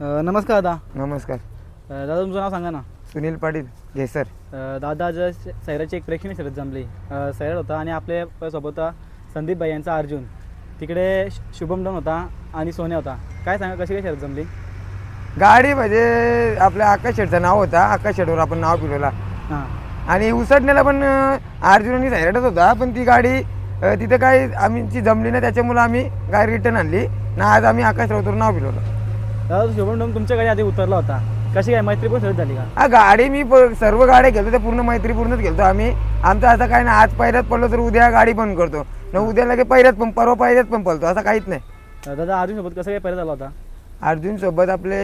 अ, नमस्कार दादा. नमस्कार. अ, दादा तुमचं नाव सांगा ना. सुनील पाटील घेसर. अ, दादा आज सैराची एक प्रेक्षणीय शर्यत जमली. अ, सैराट होता आणि आपल्यासोबत होता संदीप भाई यांचा अर्जुन. तिकडे शु- शुभम डन होता आणि सोन्या होता. काय सांगा कशी काय शर्यत जमली? गाडी म्हणजे आपल्या आकाश शेठचं नाव होता. आकाश शेठवर आपण नाव पिलवला हां. आणि उसटण्याला पण अर्जुन आणि सैराटच होता. पण ती गाडी अं, तिथं काही आमची जमली नाही. त्याच्यामुळं आम्ही गाडी रिटर्न आणली. ना आज आम्ही आकाश राऊतवर नाव पिलवलं दादा शुभम डन तुमच्या गाडी आधी उतरला होता. कशी काय मैत्रीपूर्ण शर्यत झाली का? हा गाडी मी प- सर्व गाड्या गेलो त्या पूर्ण मैत्रीपूर्णच गेलतो आम्ही. आमचं असं काय नाही आज पहिल्यात पडलो तर उद्या गाडी बंद करतो. न उद्या लगे पहिल्यात पण परवा पहिल्यात पण पळतो असं काहीच नाही. दादा अर्जुन सोबत कसं काय पहिला झाला होता? अर्जुन सोबत आपले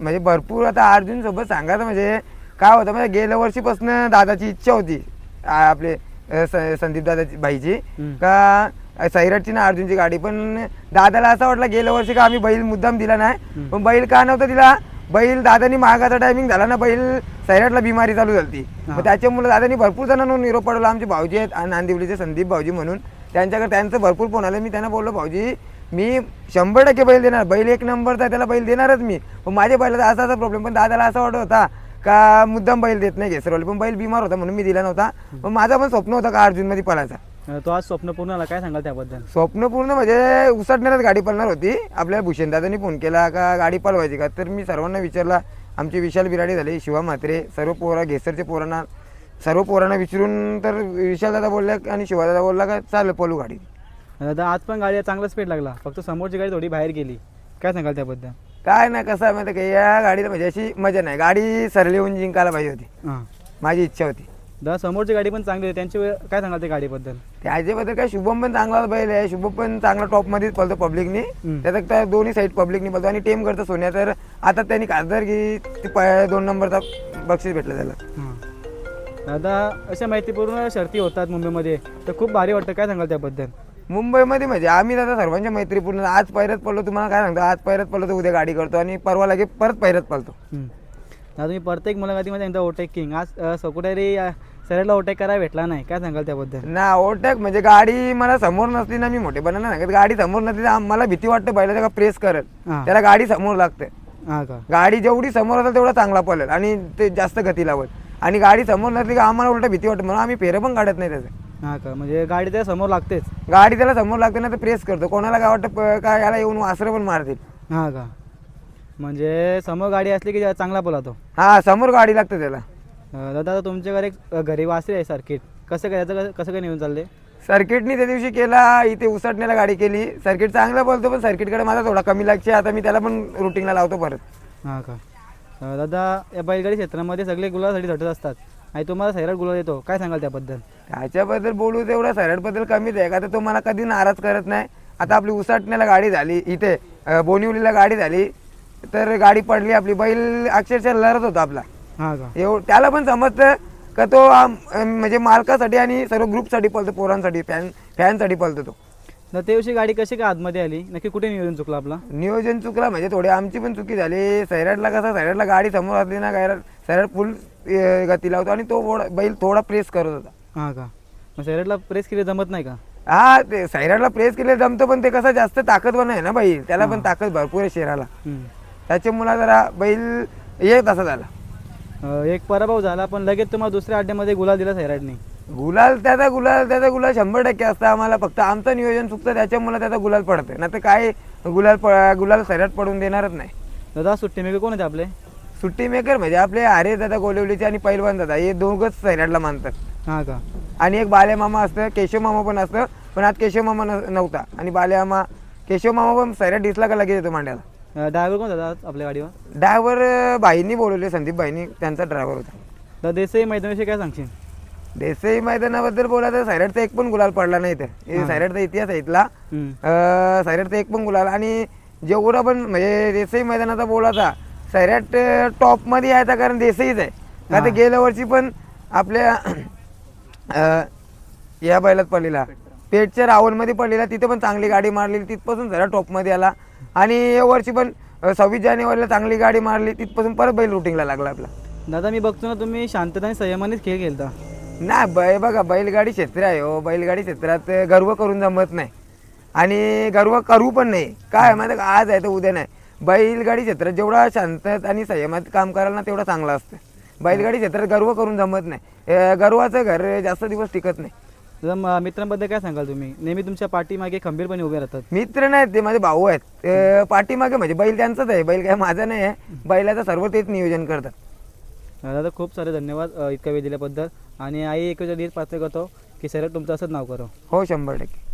म्हणजे भरपूर आता अर्जुन सोबत सांगायचं म्हणजे काय होतं म्हणजे गेल्या वर्षीपासून दादाची इच्छा होती आ- आपले अ, स- संदीप दादाची भाईची. हम्म. का सैराटची ना अर्जुनची गाडी. पण दादाला असं वाटलं गेल्या वर्षी का आम्ही बैल मुद्दाम दिला नाही. पण बैल का नव्हता दिला? बैल दादानी मागाचा टायमिंग झाला ना बैल सैराटला बिमारी चालू झाली मग त्याच्यामुळे दादानी भरपूर जणांना निरोप पडला आमचे भाऊजी आहेत आ- नांदिवलीचे संदीप भाऊजी म्हणून. त्यांच्याकडे त्यांचं भरपूर फोन आलं. मी त्यांना बोललो भाऊजी मी शंभर टक्के बैल देणार. बैल एक नंबरचा त्याला बैल देणारच मी. पण माझ्या बैलाचा असा असा प्रॉब्लेम पण दादाला असं वाटत होता का मुद्दाम बैल देत नाही घेसरवाले. पण बैल बिमार होता म्हणून मी दिला नव्हता. पण माझा पण स्वप्न होतं का अर्जुनमध्ये पळायचा. तो आज स्वप्न पूर्ण आला काय सांगाल त्याबद्दल? स्वप्न पूर्ण म्हणजे उसटण्यालाच गाडी पळणार होती. आपल्या भूषणदादांनी फोन केला का गाडी पळवायची का? तर मी सर्वांना विचारला. आमचे विशाल बिराडी झाले शिवा म्हात्रे सर्व पोरा घेसरचे पोरांना सर्व पोरांना विचारून तर विशालदादा बोलला आणि शिवादादा बोलला का चालेल पळू गाडी. दादा आज पण गाडी चांगला स्पीड लागला. फक्त समोरची गाडी थोडी बाहेर गेली. काय सांगाल त्याबद्दल? काय नाही कसं आहे माहिती का? या गाडीला म्हणजे अशी मजा नाही. गाडी सरली होऊन जिंकायला पाहिजे होती. माझी इच्छा होती. दादा समोरची गाडी पण चांगली होती त्यांची काय सांगाल त्या गाडीबद्दल? त्याच्याबद्दल काय शुभम पण चांगला बैल आहे. शुभम पण चांगला टॉपमध्येच पळतो पब्लिकनी. त्याचा त्या दोन्ही साईड पब्लिकनी पळतो आणि टेम करतो सोन्या. तर आता त्यांनी खासदार ती प- दोन नंबरचा बक्षीस भेटलं त्याला. दादा अशा माहितीपूर्ण शर्ती होतात मुंबईमध्ये. तर खूप भारी वाटतं. काय सांगाल त्याबद्दल? मुंबईमध्ये म्हणजे आम्ही आता सर्वांच्या मैत्रीपूर्ण. आज पैरत पडलो तुम्हाला काय सांगतो? आज पैरत पडलो तर उद्या गाडी करतो आणि परवा लगे परत पैरत पळतो. हम्म. दादा तुम्ही प्रत्येक मुलाखतीमध्ये एकदा ओटेक किंग आज अ, सकुटारी अ, सैराटला ओटेक करायला भेटला नाही. काय सांगाल त्याबद्दल? ना ओटॅक म्हणजे गाडी मला समोर नसली ना मी मोठेपणा नाही. सांगत गाडी समोर नसली तर मला भीती वाटते बैलाच्या प्रेस करत हां. त्याला गाडी समोर लागते. हां का? गाडी जेवढी समोर असेल तेवढा चांगला पळेल आणि ते जास्त गती लावत आणि गाडी समोर नसली का आम्हाला उलट भीती वाटते. म्हणून आम्ही फेरं पण काढत नाही त्याचं. हां का? म्हणजे गाडी त्या समोर लागतेच. गाडी त्याला समोर लागते ना तर प्रेस करतो. कोणाला काय वाटतं प- काय याला येऊन वासरं पण मारतील. हां का? म्हणजे समोर गाडी असली की चांगला पळतो. हा समोर गाडी लागते त्याला. दादा आता तुमच्या घरी एक घरी वासरी आहे सर्किट. कसं काय याचं कसं- कसं काय नेऊन चालले सर्किटनी त्या दिवशी केला इथे उसटण्याला गाडी केली. सर्किट चांगला बोलतो पण सर्किटकडे माझा थोडा कमी लागते आता मी त्याला पण रुटीनला लावतो परत. हां का? अ, दादा या बैलगाडी क्षेत्रामध्ये सगळे गुलासाठी झटत असतात. आणि तुम्हाला सैराट गुलाल येतो. काय सांगाल त्याबद्दल? त्याच्याबद्दल बोलू तेवढा सैराटबद्दल कमीच आहे. का तर तो मला कधी नाराज करत नाही. आता आपली उसटण्याला गाडी झाली इथे अं, बोनिवलीला गाडी झाली तर गाडी पडली. आपली बैल अक्षरशः लढत होता आपला. हां का? एवढं त्याला पण समजतं का तो आम- म्हणजे मालकासाठी आणि सर्व ग्रुपसाठी पळतो पोरांसाठी फॅन फॅनसाठी पळतो तो. दिवशी गाडी कशी काय आतमध्ये आली? नक्की कुठे नियोजन चुकलं आपला? नियोजन चुकला म्हणजे थोडी आमची पण चुकी झाली. सैराटला कसं सैराटला गाडी समोर असली ना गायला सैराट फुल गती लावतो आणि तो बैल थोडा प्रेस करत होता. हां का? मग सैराटला प्रेस केली जमत नाही का? हा ते सैराटला प्रेस केले जमतं पण ते कसं जास्त ताकदवर नाही ना बैल त्याला पण ताकद भरपूर आहे हम्म. त्याच्यामुळे जरा बैल एक तसा झाला अ, एक पराभव झाला पण लगेच तुम्हाला दुसऱ्या अड्ड्यामध्ये गुलाल दिला सैराटने. गुलाल त्याचा गुलाल त्याचा गुलाल शंभर टक्के असतं आम्हाला. फक्त आमचं नियोजन चुकतं त्याच्यामुळे त्याचा गुलाल पडतं नाही तर काय गुलाल प- गुलाल सैराट पडून देणारच नाही. दादा सुट्टी मेकर कोण होते आपले? सुट्टी मेकर म्हणजे आपले आरे दादा गोलिवलीचे आणि पैलवान दादा हे दोघंच सैराटला मानतात. हां का? आणि एक बाले मामा असतं केशव मामा पण असतं पण आज केशव मामा न- नव्हता. आणि बाले मामा केशव मामा पण सैराट दिसला का लगेच येतो मांड्याला? ड्रायव्हर कोण होता आज आपल्या गाडीवर? ड्रायव्हर भाईंनी बोलवले संदीप भाईंनी त्यांचा ड्रायव्हर होता. दादा देसाई मैदानाविषयी काय सांगशील? देसाई मैदानाबद्दल बोलायचं सैराटचा एक पण गुलाल पडला नाही तर सैराटचा इतिहास आहे इथला. हम्म. अं, एक पण गुलाल आणि जेवढा पण म्हणजे देसाई मैदानाचा बोलाचा सैराट टॉपमध्ये यायचा कारण देसाईच आहे. का तर गेल्या वर्षी पण आपल्या अं, या बैलात पडलेला. पेठच्या रावणमध्ये पडलेला तिथे पण चांगली गाडी मारली तिथपासून जरा टॉपमध्ये आला. आणि या वर्षी पण सव्वीस जानेवारीला चांगली गाडी मारली तिथपासून परत बैल रुटिंगला लागला आपला. दादा मी बघतो ना तुम्ही शांतता आणि संयमानेच खेळ खेळता. नाही बै बघा बैलगाडी क्षेत्र आहे हो बैलगाडी क्षेत्रात गर्व करून जमत नाही. आणि गर्व करू पण नाही काय माहिती का आज आहे तर उद्या नाही. बैलगाडी क्षेत्रात जेवढा शांतत आणि संयमात काम करायला ना तेवढं चांगलं असतं. बैलगाडी क्षेत्रात गर्व करून जमत नाही. गर्वाचं घर जास्त दिवस टिकत नाही. म- मित्रांबद्दल काय सांगाल तुम्ही? नेहमी तुमच्या पाठीमागे खंबीरपणे उभे राहतात. मित्र नाहीत ते माझे भाऊ आहेत. पाठीमागे म्हणजे बैल त्यांचाच आहे. बैल काय माझा नाही आहे. बैलाचं सर्व तेच नियोजन करतात. दादा खूप सारे धन्यवाद अ, इतका वेळ दिल्याबद्दल. आणि आई एक नीट पात्र करतो. की सर तुमचं असंच नाव करो. हो शंभर टक्के.